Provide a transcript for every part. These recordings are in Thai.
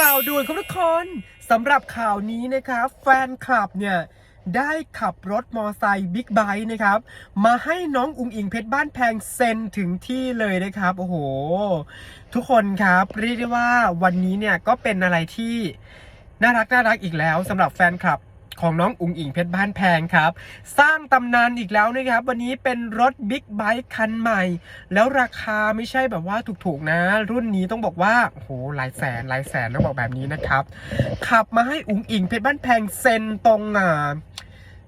ข่าวด่วนครับทุกคนสำหรับข่าวนี้นะครับแฟนคลับเนี่ยได้ขับรถมอไซค์บิ๊กไบค์นะครับ มาให้น้องอุงอิงเพชรบ้านแพงเซ็นถึงที่เลยนะครับ โอ้โห ทุกคนครับเรียกได้ว่าวันนี้เนี่ยก็เป็นอะไรที่น่ารักน่ารักอีกแล้วสำหรับแฟนคลับ ของน้องอุงอิงเพชรบ้านแพงครับ สร้างตำนานอีกแล้วนะครับ วันนี้เป็นรถบิ๊กไบค์คันใหม่ แล้วราคาไม่ใช่แบบว่าถูกๆนะ รุ่นนี้ต้องบอกว่าโอ้โหหลายแสนหลายแสนต้องบอกแบบนี้นะครับ ขับมาให้อุงอิงเพชรบ้านแพงเซ็นตรงอ่า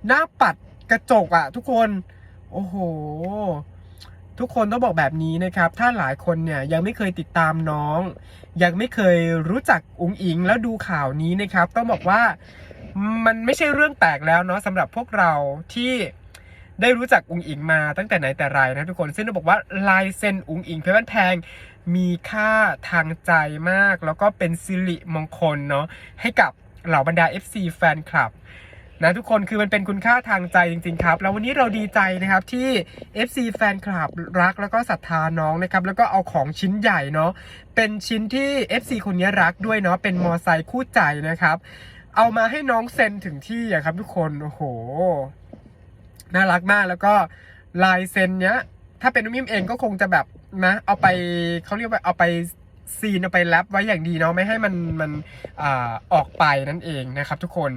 หน้าปัดกระจกอะทุกคนโอ้โหทุกคนต้องบอกแบบนี้นะครับ ถ้าหลายคนเนี่ยยังไม่เคยติดตามน้อง ยังไม่เคยรู้จักอุ๋งอิงแล้วดูข่าวนี้นะครับ ต้องบอกว่า มันไม่ใช่เรื่องแปลกแล้วเนาะสำหรับพวกเราที่ได้รู้จักอุงอิงมาตั้งแต่ไหนแต่ไรนะทุกคนซึ่งต้องบอกว่าลายเซ็นอุงอิงเพชรบ้านแพงมีค่าทางใจมาก แล้วก็เป็นสิริมงคลเนาะให้กับเหล่าบรรดา FC แฟนคลับนะทุกคนคือมันเป็นคุณค่าทางใจจริง ๆ ครับ แล้ววันนี้เราดีใจนะครับที่ FC แฟนคลับรักแล้วก็ศรัทธาน้องนะครับ แล้วก็เอาของชิ้นใหญ่เนาะเป็นชิ้นที่ FC คนนี้รักด้วยเนาะเป็นมอไซค์คู่ใจนะครับ เอามาให้น้องเซ็นถึงที่อะครับทุกคนโอ้โหน่ารักมากแล้วก็ลายเซ็นเนี้ย ถ้าเป็นน้องมิมเองก็คงจะแบบนะ เอาไปเขาเรียกว่าเอาไป ซีนเอาไปแรปไว้อย่างดีเนาะไม่ให้มันมันอาออกไปนั่นเองนะครับ ทุกคน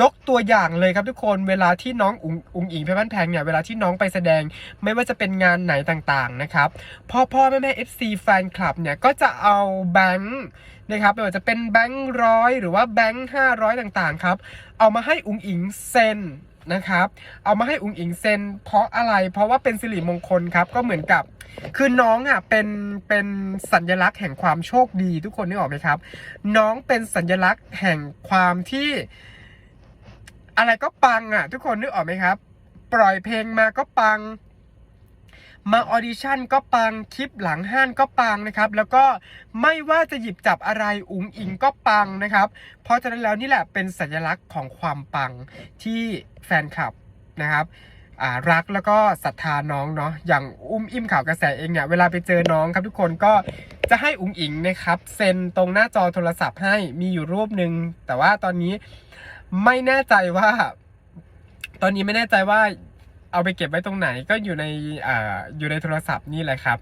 ยกตัวอย่างเลยครับทุกคนเวลาที่น้องอุงอุงอิงเพชรบ้านแพงเนี่ยเวลาที่น้องไปแสดงไม่ว่าจะเป็นงานไหนต่างๆนะครับพ่อพ่อแม่แม่ FC แฟนคลับเนี่ยก็จะเอาแบงค์นะครับไม่ว่าจะเป็นแบงค์ร้อยหรือว่าแบงค์ห้าร้อยต่างๆครับเอามาให้อุงอิงเซ็น นะครับ เอามาให้อุงอิงเซ็นเพราะอะไร เพราะว่าเป็นสิริมงคลครับ ก็เหมือนกับ คือน้องอะเป็นเป็นสัญลักษณ์แห่งความโชคดีทุกคนนึกออกไหมครับ น้องเป็นสัญลักษณ์แห่งความที่ อะไรก็ปังอะ ทุกคนนึกออกไหมครับ ปล่อยเพลงมาก็ปัง มาออดิชั่นก็ปังคลิปหลังห้านก็ปังนะครับ แล้วก็ไม่ว่าจะหยิบจับอะไรอุ๋งอิงก็ปังนะครับ เพราะฉะนั้นแล้วนี่แหละเป็นสัญลักษณ์ของความปังที่แฟนคลับนะครับรักแล้วก็ศรัทธาน้องเนาะอย่างอุ้มอิ่มข่าวกระแสเองเนี่ยเวลาไปเจอน้องครับทุกคนก็จะให้อุ๋งอิงนะครับเซ็นตรงหน้าจอโทรศัพท์ให้มีอยู่รูปหนึ่งแต่ว่าตอนนี้ไม่แน่ใจว่า ตอนนี้ไม่แน่ใจว่า เอาไปเก็บไว้ตรงไหนก็อยู่ในอ่าอยู่ในโทรศัพท์นี่แหละครับ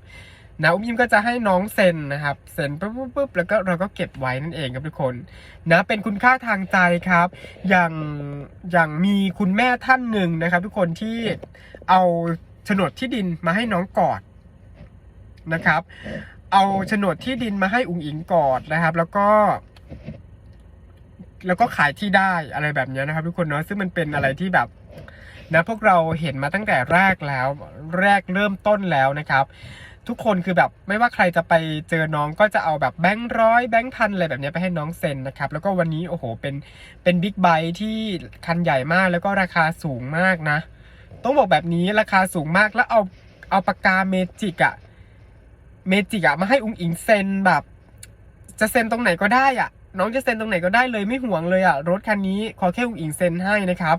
นะอุ้มยิ้มก็จะให้น้องเซ็นนะครับเซ็นปุ๊บปุ๊บปุ๊บแล้วก็เราก็เก็บไว้นั่นเองครับทุกคนนะเป็นคุณค่าทางใจครับ อย่างอย่างมีคุณแม่ท่านหนึ่งนะครับ ทุกคนที่เอาโฉนดที่ดินมาให้น้องกอดนะครับ เอาโฉนดที่ดินมาให้อุ๋งอิงกอดนะครับ แล้วก็แล้วก็ขายที่ได้อะไรแบบเนี้ยนะครับ ทุกคนเนาะซึ่งมันเป็นอะไรที่แบบ นะพวกเราเห็นมาตั้งแต่แรกแล้วแรกเริ่มต้นแล้วนะครับ ทุกคนคือแบบไม่ว่าใครจะไปเจอน้องก็จะเอาแบบแบงค์ร้อยแบงค์พันอะไรแบบนี้ไปให้น้องเซ็นนะครับ แล้วก็วันนี้โอ้โหเป็นเป็นบิ๊กไบค์ที่คันใหญ่มากแล้วก็ราคาสูงมากนะ ต้องบอกแบบนี้ราคาสูงมากแล้วเอาเอาปากกาเมจิกอะเมจิกอะมาให้อุ้งอิงเซ็นแบบ จะเซ็นตรงไหนก็ได้อะ น้องจะเซ็นตรงไหนก็ได้เลยไม่ห่วงเลยอะรถคันนี้ขอแค่อุ้งอิงเซ็นให้นะครับ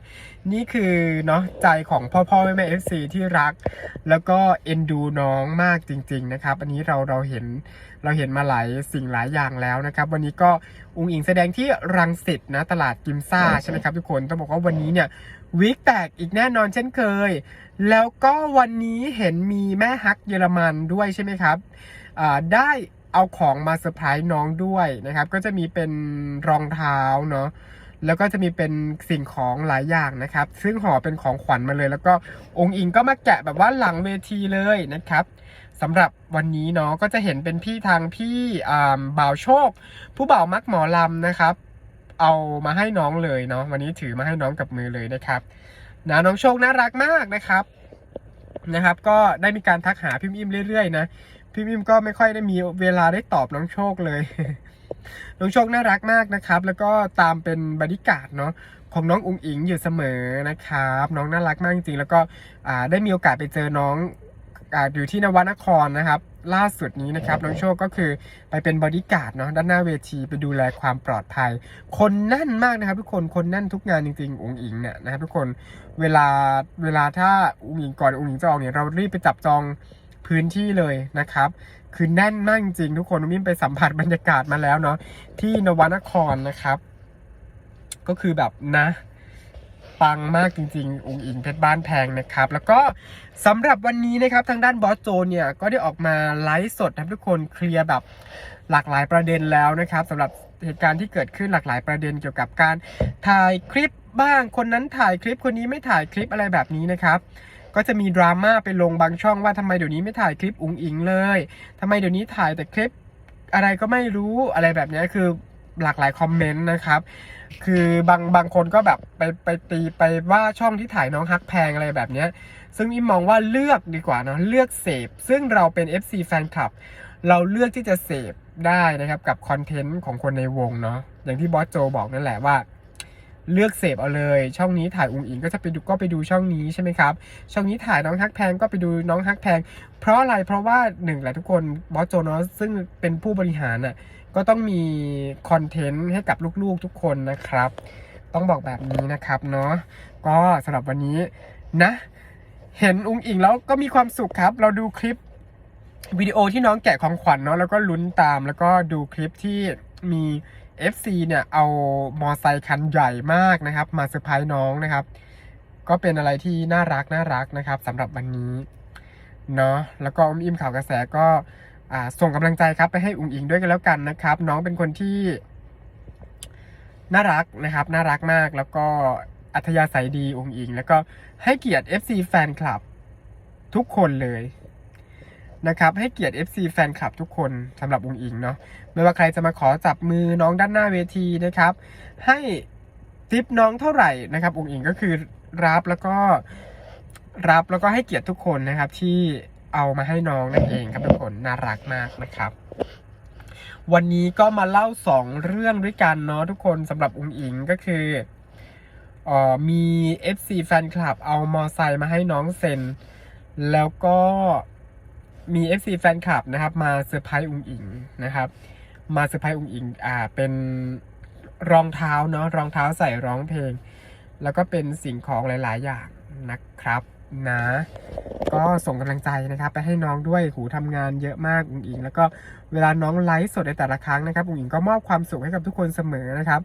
นี่คือเนาะใจของพ่อพ่อแม่แม่เอฟซีที่รัก แล้วก็เอ็นดูน้องมากจริง ๆ นะครับ อันนี้เราเราเห็นเราเห็นมาหลายสิ่งหลายอย่างแล้วนะครับ วันนี้ก็อุ้งอิงแสดงที่รังสิตนะตลาดกิมซ่าใช่ไหมครับทุกคนต้องบอกว่าวันนี้เนี่ยวิกแตกอีกแน่นอนเช่นเคย แล้วก็วันนี้เห็นมีแม่ฮักเยอรมันด้วยใช่ไหมครับอ่าได้ เอาของมาเซอร์ไพรส์น้องด้วยนะครับ ก็จะมีเป็นรองเท้าเนาะแล้วก็จะมีเป็นสิ่งของหลายอย่างนะครับ ซึ่งห่อเป็นของขวัญมาเลย แล้วก็องค์อิงก็มาแกะแบบว่าหลังเวทีเลยนะครับสำหรับวันนี้เนาะก็จะเห็นเป็นพี่ทางพี่บ่าวโชค ผู้บ่าวมักหมอลำนะครับ เอามาให้น้องเลยเนาะวันนี้ถือมาให้น้องกับมือเลยนะครับนะน้องโชคน่ารักมากนะครับนะครับ ก็ได้มีการทักหาพี่มิมเรื่อยๆนะ พี่มิมก็ไม่ค่อยได้มีเวลาได้ตอบน้องโชคเลย น้องโชคน่ารักมากนะครับ แล้วก็ตามเป็นบริการดเนาะของน้องอุงอิงอยู่เสมอนะครับ น้องน่ารักมากจริงๆ แล้วก็ได้มีโอกาสไปเจอน้องอยู่ที่นวนครนะครับ ล่าสุดนี้นะครับน้องโชคก็คือไปเป็นบริการ์ดเนาะด้านหน้าเวทีไปดูแลความปลอดภัย คนแน่นมากนะครับ ทุกคนคนแน่นทุกงานจริงๆอุงอิงเนี่ยนะครับทุกคนเวลาเวลาถ้าอุงอิงก่อนอุงอิงจะออกเนี่ยเรารีบไปจับจอง พื้นที่เลยนะครับ คือแน่นมากจริงทุกคนมิ้มไปสัมผัสบรรยากาศมาแล้วเนาะที่นวนครนะครับ ก็คือแบบนะปังมากจริงๆ องค์อิงเพชรบ้านแพงนะครับ แล้วก็สำหรับวันนี้นะครับทางด้านบอสโจเนี่ยก็ได้ออกมาไลฟ์สดนะครับทุกคนเคลียร์แบบหลากหลายประเด็นแล้วนะครับสำหรับเหตุการณ์ที่เกิดขึ้นหลากหลายประเด็นเกี่ยวกับการถ่ายคลิปบ้างคนนั้นถ่ายคลิปคนนี้ไม่ถ่ายคลิปอะไรแบบนี้นะครับ ก็จะมีดราม่าไปลงบางช่องว่าทำไมเดี๋ยวนี้ไม่ถ่ายคลิปอุงอิงเลยทำไมเดี๋ยวนี้ถ่ายแต่คลิปอะไรก็ไม่รู้อะไรแบบนี้คือหลากหลายคอมเมนต์นะครับ คือบางบางคนก็แบบไปไปตีไปว่าช่องที่ถ่ายน้องฮักแพงอะไรแบบนี้ซึ่งอิมมองว่าเลือกดีกว่าเนาะเลือกเสพ ซึ่งเราเป็น FC แฟนคลับ เราเลือกที่จะเสพได้นะครับกับคอนเทนต์ของคนในวงเนาะอย่างที่บอสโจบอกนั่นแหละว่า เลือกเสพเอาเลย ช่องนี้ถ่ายอุงอิงก็จะไปดูก็ไปดูช่องนี้ใช่ไหมครับช่องนี้ถ่ายน้องฮักแพงก็ไปดูน้องฮักแพง เพราะอะไรเพราะว่าหนึ่งแหละทุกคนบอสโจเนาะซึ่งเป็นผู้บริหารน่ะก็ต้องมีคอนเทนต์ให้กับลูกๆทุกคนนะครับ ต้องบอกแบบนี้นะครับเนาะก็สำหรับวันนี้นะ เห็นอุงอิงแล้วก็มีความสุขครับ เราดูคลิปวิดีโอที่น้องแกะของขวัญเนาะแล้วก็ลุ้นตามแล้วก็ดูคลิปที่มี FC เนี่ยเอามอไซคันใหญ่มากนะครับ มาเซอร์ไพรส์น้องนะครับ ก็เป็นอะไรที่น่ารักน่ารักนะครับสำหรับวันนี้เนาะแล้วก็อุ้มอิมข่าวกระแสก็ส่งกำลังใจครับไปให้อุงอิงด้วยกันแล้วกันนะครับ น้องเป็นคนที่น่ารักนะครับ น่ารักมากแล้วก็อัธยาศัยดีองค์อิง แล้วก็ให้เกียรติ FC แฟนคลับ ทุกคนเลย นะครับให้เกียรติ FC แฟนคลับทุกคนสำหรับองค์อิงเนาะไม่ว่าใครจะมาขอจับมือน้องด้านหน้าเวทีนะครับ ให้ทิปน้องเท่าไหร่นะครับองค์อิงก็คือรับแล้วก็รับแล้วก็ให้เกียรติทุกคนนะครับ ที่เอามาให้น้องนั่นเองครับทุกคนน่ารักมากนะครับ วันนี้ก็มาเล่าสองเรื่องด้วยกันเนาะทุกคนสำหรับอุงอิงก็คือออมี FC แฟนคลับเอามอไซค์มาให้น้องเซ็น แล้วก็ มี FC แฟนคลับนะครับ มาเซอร์ไพรส์อุงอิงนะครับ มาเซอร์ไพรส์อุงอิงอ่าเป็นรองเท้าเนาะรองเท้าใส่ร้องเพลง แล้วก็เป็นสิ่งของหลาย ๆ อย่างนะครับนะ ก็ส่งกำลังใจนะครับ ไปให้น้องด้วยหูทำงานเยอะมากอุงอิง แล้วก็เวลาน้องไลฟ์สดในแต่ละครั้งนะครับอุงอิงก็มอบความสุขให้กับทุกคนเสมอนะครับ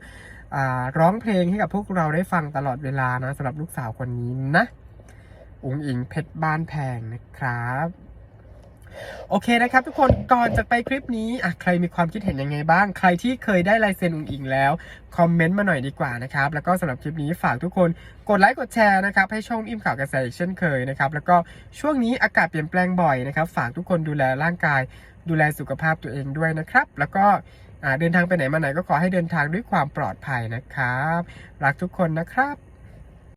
อ่าร้องเพลงให้กับพวกเราได้ฟังตลอดเวลานะสำหรับลูกสาวคนนี้นะอุงอิงเพชรบ้านแพงนะครับ โอเคนะครับ ทุกคนก่อนจะไปคลิปนี้อะใครมีความคิดเห็นยังไงบ้าง ใครที่เคยได้ลายเซ็นอุ๋งอิงแล้ว คอมเมนต์มาหน่อยดีกว่านะครับ แล้วก็สำหรับคลิปนี้ฝากทุกคนกดไลค์กดแชร์นะครับให้ช่องอิ่มข่าวกระแสอีกเช่นเคยนะครับแล้วก็ช่วงนี้อากาศเปลี่ยนแปลงบ่อยนะครับฝากทุกคนดูแลร่างกาย ดูแลสุขภาพตัวเองด้วยนะครับ แล้วก็เดินทางไปไหนมาไหนก็ขอให้เดินทางด้วยความปลอดภัยนะครับ รักทุกคนนะครับ